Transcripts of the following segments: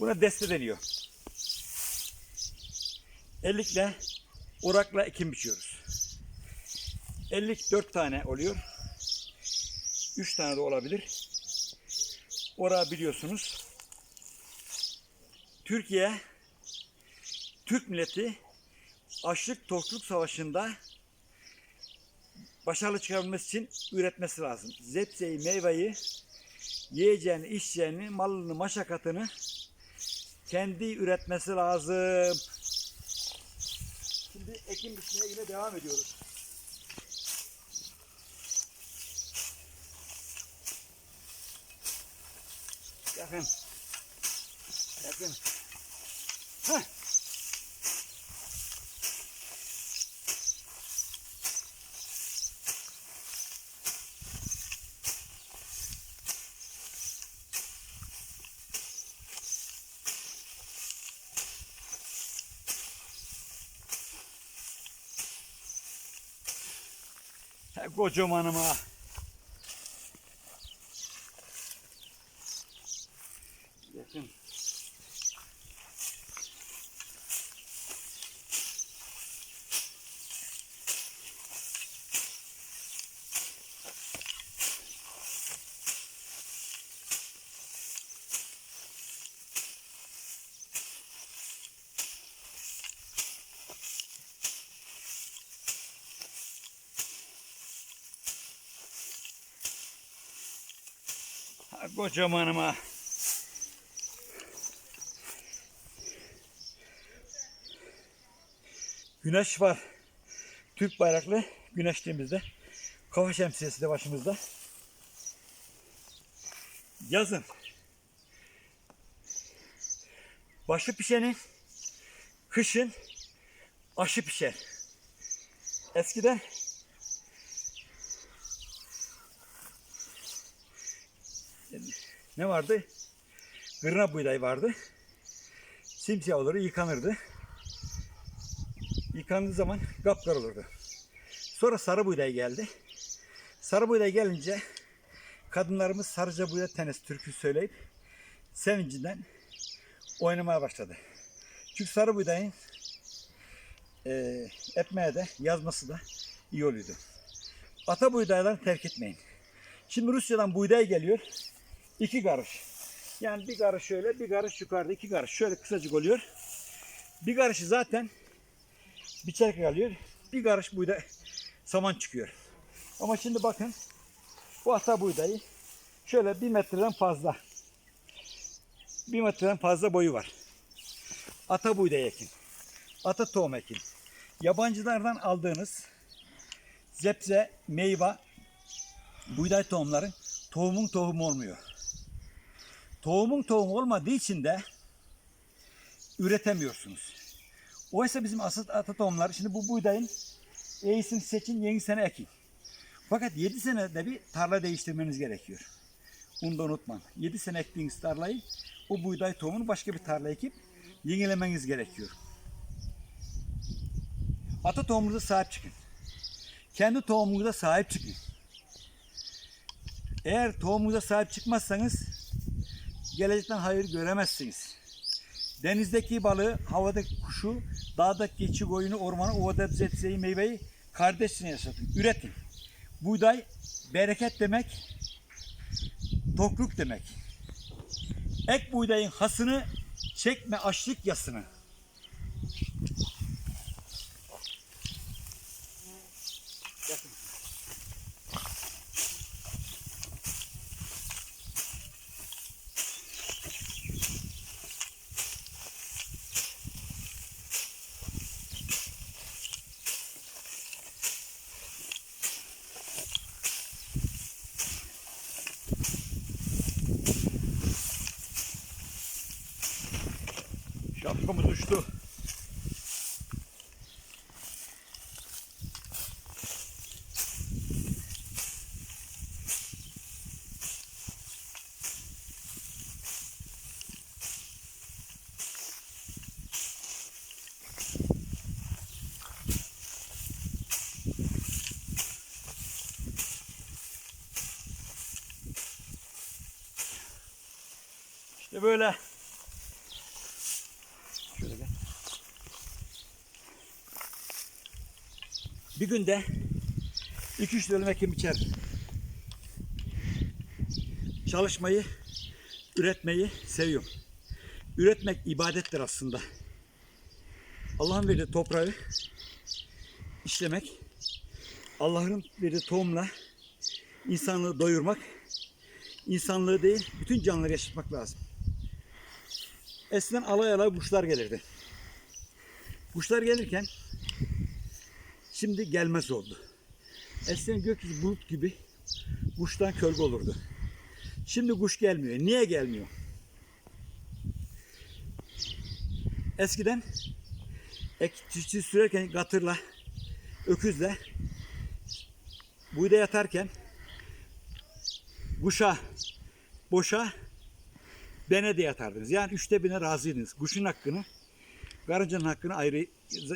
Buna deste deniyor. Ellikle, orakla ekim biçiyoruz. Ellik dört tane oluyor. Üç tane de olabilir. Orağı biliyorsunuz. Türkiye, Türk milleti açlık tokluk savaşında başarılı çıkabilmesi için üretmesi lazım. Zepseyi, meyveyi, yiyeceğini, içeceğini, malını, maşakatını kendi üretmesi lazım. Şimdi ekim biçimine yine devam ediyoruz. Yakın. Yakın. Heh. He, kocamanım ha. Yakın. Ha, kocamanım ha. Güneş var. Türk bayraklı güneşliğimizde. Kafa şemsiyesi de başımızda. Yazın. Başı pişenin kışın aşı pişer. Eskiden ne vardı? Kırna buğday vardı. Simsiyah olur, yıkanırdı. Yıkandığı zaman kapkar olurdu. Sonra sarı buğday geldi. Sarı buğday gelince kadınlarımız sarıca buğday tenesi türkü söyleyip sevincinden oynamaya başladı. Çünkü sarı buğdayın e, etmeye de yazması da iyi oluyordu. Ata buğdayları terk etmeyin. Şimdi Rusya'dan buğday geliyor. İki karış. Yani bir karış şöyle, bir karış yukarıda, iki karış. Şöyle kısacık oluyor. Bir karışı zaten biçerek alıyor. Bir karış buğday saman çıkıyor. Ama şimdi bakın bu ata buğdayı şöyle bir metreden fazla. Bir metreden fazla boyu var. Ata buğday ekin. Ata tohum ekin. Yabancılardan aldığınız zepse, meyve, buğday tohumları tohumun tohumu olmuyor. Tohumun tohumu olmadığı için de üretemiyorsunuz. Oysa bizim asıl ata tohumları şimdi bu buğdayın iyisini seçin yeni sene ekin. Fakat 7 senede bir tarla değiştirmeniz gerekiyor. Bunu da unutmayın. 7 sene ektiğiniz tarlayı o buğday tohumunu başka bir tarla ekip yenilemeniz gerekiyor. Ata tohumunuza sahip çıkın. Kendi tohumunuza sahip çıkın. Eğer tohumunuza sahip çıkmazsanız gelecekten hayır göremezsiniz. Denizdeki balığı, havadaki kuşu, dağdaki keçi, koyunu, ormanı, ovada zepseyi, meyveyi kardeşine yaşatın. Üretin. Buğday bereket demek, tokluk demek. Ek buğdayın hasını, çekme açlık yasını. Yakın. Şapkamız uçtu. İşte böyle Bir günde 2-3 dönüm ekim biçer. Çalışmayı, üretmeyi seviyorum. Üretmek ibadettir aslında. Allah'ın verdiği toprağı işlemek, Allah'ın verdiği tohumla insanlığı doyurmak, insanlığı değil bütün canlıları yaşatmak lazım. Eskiden alay alay kuşlar gelirdi. Kuşlar gelirken şimdi gelmez oldu. Eskiden gökyüzü bulut gibi kuştan kölge olurdu. Şimdi kuş gelmiyor. Niye gelmiyor? Eskiden ek çiftçi sürerken katırla, öküzle buğday yatarken kuşa, boşa bene de yatardınız. Yani üçte birine razıydınız. Kuşun hakkını, karıncanın hakkını ayrı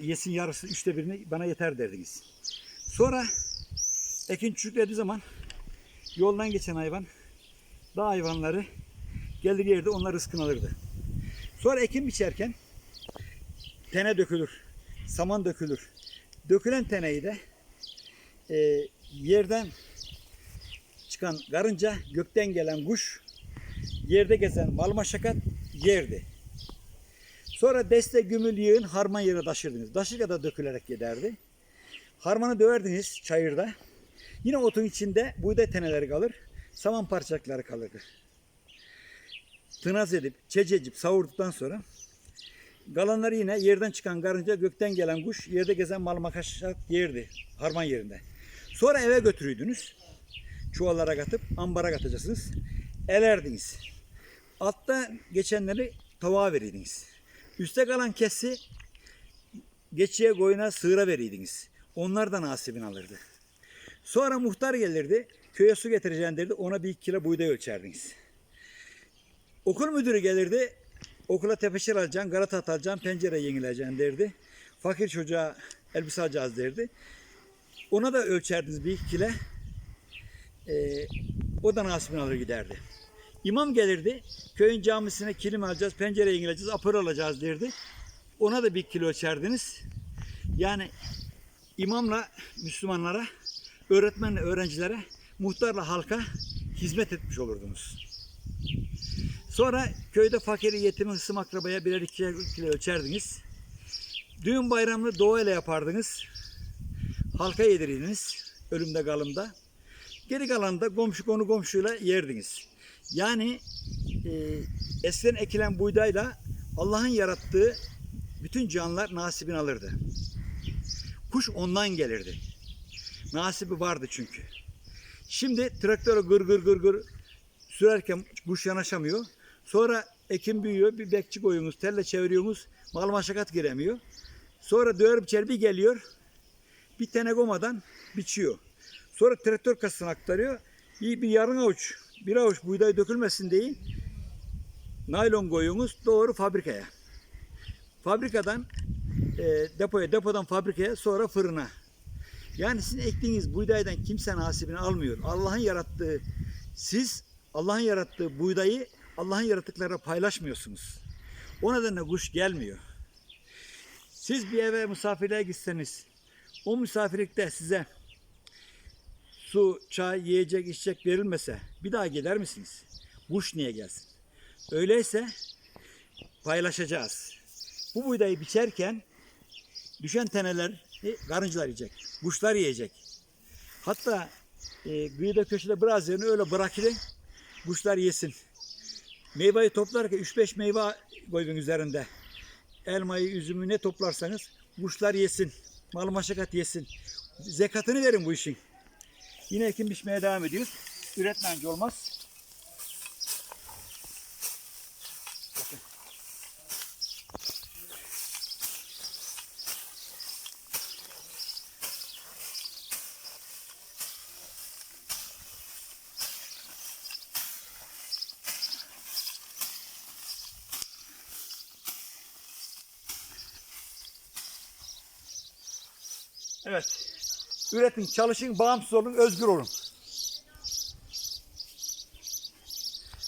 yesin yarısı üçte birini bana yeter derdiniz. Sonra ekin çürüklediği zaman yoldan geçen hayvan dağ hayvanları geldiği yerde onlar rızkını alırdı. Sonra ekim biçerken tene dökülür, saman dökülür. Dökülen teneyi de e, yerden çıkan karınca, gökten gelen kuş, yerde gezen malmaşakat yerdi. Sonra deste gümül yığın harman yerine taşırdınız. Taşırken da dökülerek giderdi. Harmanı döverdiniz çayırda. Yine otun içinde buğday teneleri kalır. Saman parçacıkları kalırdı. Tınaz edip, çececip savurduktan sonra kalanları yine yerden çıkan karınca, gökten gelen kuş, yerde gezen malmaşakat yerdi. Harman yerinde. Sonra eve götürüydünüz. Çuvallara katıp ambara katacaksınız. Elerdiniz. Altta geçenleri tavuğa verirdiniz. Üste kalan kesi geçiye koyuna sığıra verirdiniz. Onlar da nasibini alırdı. Sonra muhtar gelirdi. Köye su getireceğim derdi. Ona bir kilo buğday ölçerdiniz. Okul müdürü gelirdi. Okula tepeşir alacaksın, galata atacaksın, pencere yenileceksin derdi. Fakir çocuğa elbise alacağız derdi. Ona da ölçerdiniz bir kilo. Ee, o da nasibini alır giderdi. İmam gelirdi. Köyün camisine kilim alacağız, pencere yenileceğiz, apır alacağız derdi. Ona da bir kilo ölçerdiniz. Yani imamla Müslümanlara, öğretmenle öğrencilere, muhtarla halka hizmet etmiş olurdunuz. Sonra köyde fakiri, yetimi, hısım akrabaya birer iki kilo ölçerdiniz. Düğün bayramını doğayla yapardınız. Halka yedirirdiniz. Ölümde kalımda. Geri kalanı da komşu konu komşuyla yerdiniz. Yani e, eskiden ekilen buğdayla Allah'ın yarattığı bütün canlılar nasibini alırdı. Kuş ondan gelirdi. Nasibi vardı çünkü. Şimdi traktörü gır gır gır gır sürerken kuş yanaşamıyor. Sonra ekim büyüyor, bir bekçi koyuyorsunuz, telle çeviriyorsunuz, mal maşakat giremiyor. Sonra döver biçer bir geliyor, bir tane gomadan biçiyor. Sonra traktör kasasına aktarıyor. Bir, bir yarım avuç, bir avuç buğday dökülmesin diye naylon koyuyorsunuz doğru fabrikaya. Fabrikadan e, depoya, depodan fabrikaya, sonra fırına. Yani sizin ektiğiniz buğdaydan kimse nasibini almıyor. Allah'ın yarattığı, siz Allah'ın yarattığı buğdayı Allah'ın yaratıklarına paylaşmıyorsunuz. O nedenle kuş gelmiyor. Siz bir eve misafirliğe gitseniz, o misafirlikte size su, çay, yiyecek, içecek verilmese bir daha gelir misiniz? Kuş niye gelsin? Öyleyse paylaşacağız. Bu buğdayı biçerken düşen teneler karıncalar yiyecek, kuşlar yiyecek. Hatta e, kıyıda köşede biraz yerini öyle bırakın, kuşlar yesin. Meyveyi toplarken 3-5 meyve koyun üzerinde. Elmayı, üzümü ne toplarsanız kuşlar yesin. Mal maşakat yesin. Zekatını verin bu işin. Yine ekim biçmeye devam ediyoruz. Üretmence olmaz. Evet. Üretin, çalışın, bağımsız olun, özgür olun.